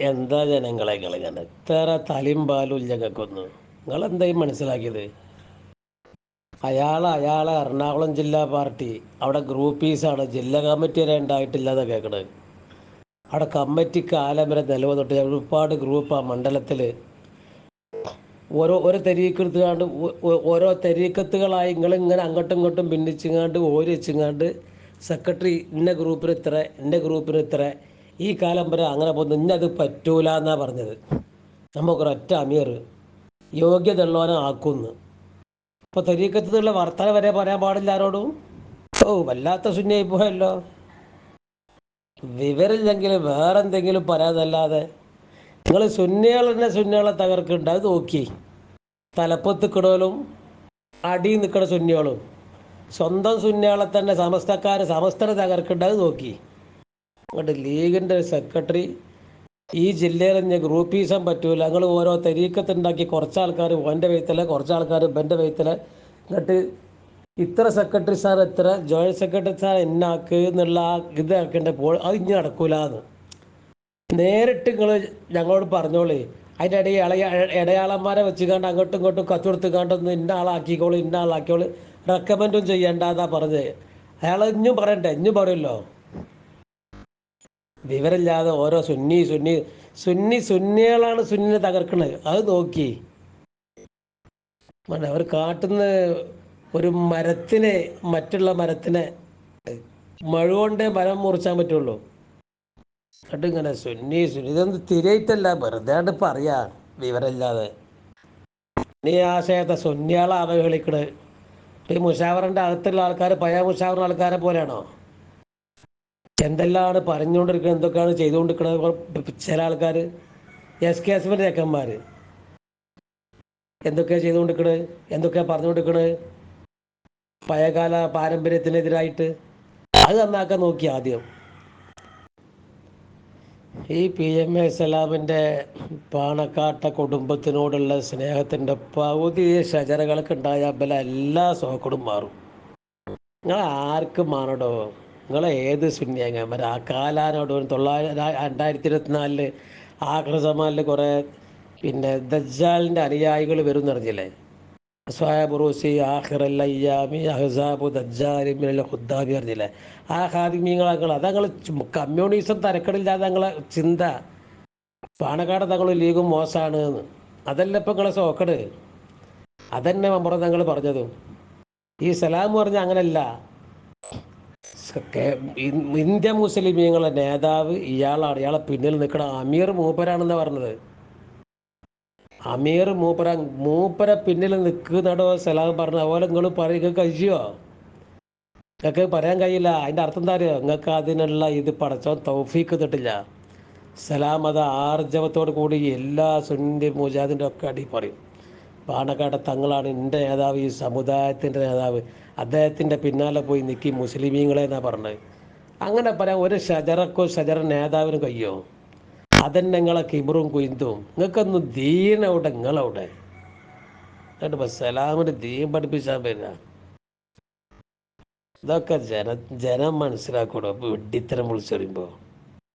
എന്താ ജനങ്ങളെ കളിങ്ങനെ ഇത്ര തലയും പാലും ഞങ്ങൾക്കൊന്ന് നിങ്ങളെന്തായും മനസ്സിലാക്കിയത്? അയാൾ അയാളെ എറണാകുളം ജില്ലാ പാർട്ടി അവിടെ ഗ്രൂപ്പീസാണ് ജില്ലാ കമ്മിറ്റി വരെ ഉണ്ടായിട്ടില്ലാതെ കേൾക്കണത് അവിടെ കമ്മിറ്റി കാലം വരെ നിലവന്നിട്ട് ഒരുപാട് ഗ്രൂപ്പാണ് മണ്ഡലത്തിൽ ഓരോ ഓരോ തെരീക്കെടുത്തുകാണ്ട് ഓരോ തെരീക്കത്തുകളായി നിങ്ങളിങ്ങനെ അങ്ങോട്ടും ഇങ്ങോട്ടും ഭിന്നിച്ചിങ്ങാണ്ട് ഓരി വെച്ചിങ്ങാണ്ട് സെക്രട്ടറി ഇന്ന ഗ്രൂപ്പിന് ഇത്ര ഇന്ന ഗ്രൂപ്പിന് ഇത്ര ഈ കാലം വരെ അങ്ങനെ പോകുന്നു. ഇന്നത് പറ്റൂല എന്നാ പറഞ്ഞത്. നമുക്കൊരൊറ്റ അമീർ യോഗ്യത ഉള്ളവനെ ആക്കുന്നു. അപ്പോൾ തെരീക്കത്തുള്ള വർത്തമാനം വരെ പറയാൻ പാടില്ല ആരോടും? ഓ വല്ലാത്ത ശൂന്യായി പോയല്ലോ. വിവരമില്ലെങ്കിൽ വേറെ എന്തെങ്കിലും പറയാതല്ലാതെ. നിങ്ങൾ സുന്നയാൾ തന്നെ സുന്നയാളെ തകർക്കുന്നുണ്ട്. അത് നോക്കി തലപ്പത്ത് കിടലും അടി നിൽക്കണ സുന്നയാളും സ്വന്തം സുന്നയാളെ തന്നെ സമസ്തക്കാർ സമസ്തരെ തകർക്കുന്നുണ്ട്. അത് നോക്കി അങ്ങോട്ട് ലീഗിന്റെ സെക്രട്ടറി ഈ ജില്ലയിൽ ഞാൻ ചെയ്യാൻ പറ്റൂല. ഞങ്ങൾ ഓരോ തെരീക്കത്തുണ്ടാക്കി കുറച്ച് ആൾക്കാർ ഓന്റെ വെയ്ത്തല കുറച്ച് ആൾക്കാർ ബെന്റെ വെയ്ത്തല എന്നിട്ട് ഇത്ര സെക്രട്ടറി സാർ എത്ര ജോയിന്റ് സെക്രട്ടറി സാർ എന്നാക്ക് എന്നുള്ള ആ പോ അത് ഇനി നടക്കൂലെന്ന്. നേരിട്ട് നിങ്ങൾ ഞങ്ങളോട് പറഞ്ഞോളേ. അതിന്റെ ഇടയിൽ ഇളയ ഇടയാളന്മാരെ വെച്ചുകൊണ്ട് അങ്ങോട്ടും ഇങ്ങോട്ടും കത്ത് കൊടുത്തുകൊണ്ടൊന്ന് ഇന്ന ആളാക്കിക്കോളൂ ഇന്ന ആളാക്കിക്കോളൂ. റെക്കമെൻഡും ചെയ്യണ്ട പറഞ്ഞത്. അയാൾ ഇഞ്ഞും പറയണ്ടേ? ഇഞ്ഞും പറയുമല്ലോ വിവരമില്ലാതെ ഓരോ സുന്നി സുന്നി സുന്നി സുന്നികളാണ് സുന്നിനെ തകർക്കുന്നത് അത് നോക്കി. അവർ കാട്ടുന്ന ഒരു മരത്തിനെ മറ്റുള്ള മരത്തിനെ മഴ കൊണ്ടേ മരം മുറിച്ചാൻ പറ്റുള്ളൂ. എന്നിട്ട് ഇങ്ങനെ സുന്നി സുന്നി ഇതൊന്നും തിരയിട്ടല്ല. വെറുതെ പറയാ വിവരമില്ലാതെ. നീ ആശയത്തെ സുന്നിയാളെ അവഹേളിക്കണത്. ഈ മുഷാവറിന്റെ അകത്തുള്ള ആൾക്കാർ പഴയ മുഷാവറിന്റെ ആൾക്കാരെ പോലെയാണോ? എന്തെല്ലാമാണ് പറഞ്ഞുകൊണ്ടിരിക്കുന്നത് എന്തൊക്കെയാണ് ചെയ്തുകൊണ്ടിരിക്കുന്നത് ചില ആൾക്കാർ എസ് കെ എസ് എഫിന്റെ ചെക്കന്മാർ എന്തൊക്കെയാണ് ചെയ്തുകൊണ്ടിരിക്കുന്നത് എന്തൊക്കെയാണ് പറഞ്ഞുകൊണ്ടിരിക്കുന്നത് പഴയകാല പാരമ്പര്യത്തിനെതിരായിട്ട് അത് നന്നാക്കാൻ നോക്കി ആദ്യം. ഈ പി എം എ സലാമിന്റെ പാണക്കാട്ട കുടുംബത്തിനോടുള്ള സ്നേഹത്തിന്റെ പകുതി ഷജറകൾക്ക് ഉണ്ടായ ബല എല്ലാ സോക്കടും മാറും. നിങ്ങൾ ആർക്കും മാറടോ നിങ്ങൾ ഏത് സുന്യങ്ങന്മാർ ആ കാലാനോട് തൊള്ളായിരം രണ്ടായിരത്തി ഇരുപത്തിനാലിൽ ആക്രസമാലിൽ കുറേ പിന്നെ ദജ്ജാലിന്റെ അനുയായികൾ വരും എന്നറിഞ്ഞില്ലേ സ്വാബുറൂസി ആഹിറല്ലയ്യാമി അഹ്സാബു ദജ്ജാലി മിനൽ ഖുദ്ദാബി അറിഞ്ഞില്ലേ? ആ ഹാദിമീങ്ങളാക്കൾ അത് ഞങ്ങൾ കമ്മ്യൂണിസം തരക്കടില്ലാതെ ഞങ്ങളെ ചിന്ത. പാണക്കാട് തങ്ങൾ ലീഗും മോശമാണ് അതല്ല ഇപ്പം നിങ്ങളെ സോക്കട്. അതന്നെ മമ്പറ ഞങ്ങൾ പറഞ്ഞതും. ഈ സലാം പറഞ്ഞ അങ്ങനല്ല. ഇന്ത്യ മുസ്ലിമീങ്ങളുടെ നേതാവ് ഇയാളാണ്. ഇയാളെ പിന്നിൽ നിൽക്കുന്ന അമീർ മൂപ്പരാണെന്ന് പറഞ്ഞത്. അമീർ മൂപ്പര മൂപ്പര പിന്നിൽ നിൽക്കുന്നടോ സലാം പറഞ്ഞ അതുപോലെ നിങ്ങൾ പറയുക കഴിയോ? നിങ്ങൾക്ക് പറയാൻ കഴിയില്ല. അതിന്റെ അർത്ഥം എന്താ അറിയോ? നിങ്ങൾക്ക് അതിനുള്ള ഇത് പടച്ചോ തൗഫീക്ക് തട്ടില്ല സലാം അത് ആർജവത്തോട് കൂടി എല്ലാ സുന്നി മുജാദിന്റെ ഒക്കെ അടി പറയും. പാണക്കാട് തങ്ങളാണ് എന്റെ നേതാവ് ഈ സമുദായത്തിന്റെ നേതാവ്. അദ്ദേഹത്തിന്റെ പിന്നാലെ പോയി നിൽക്കി മുസ്ലിമീങ്ങളെ എന്നാ പറഞ്ഞത്. അങ്ങനെ പറയാം ഒരു ഷജറക്കോ ഷജറ നേതാവിന് കയ്യോ അതന്നെ നിങ്ങളെ കിമറും കുയിന്തും. നിങ്ങൾക്കൊന്നും ദീനവിടെ നിങ്ങളവിടെ സലാമിന് ദീൻ പഠിപ്പിച്ചാൽ വരിക ഇതൊക്കെ ജന ജനം മനസ്സിലാക്കൂടോ? ഇപ്പം വെഡിത്തരം വിളിച്ചറിയുമ്പോൾ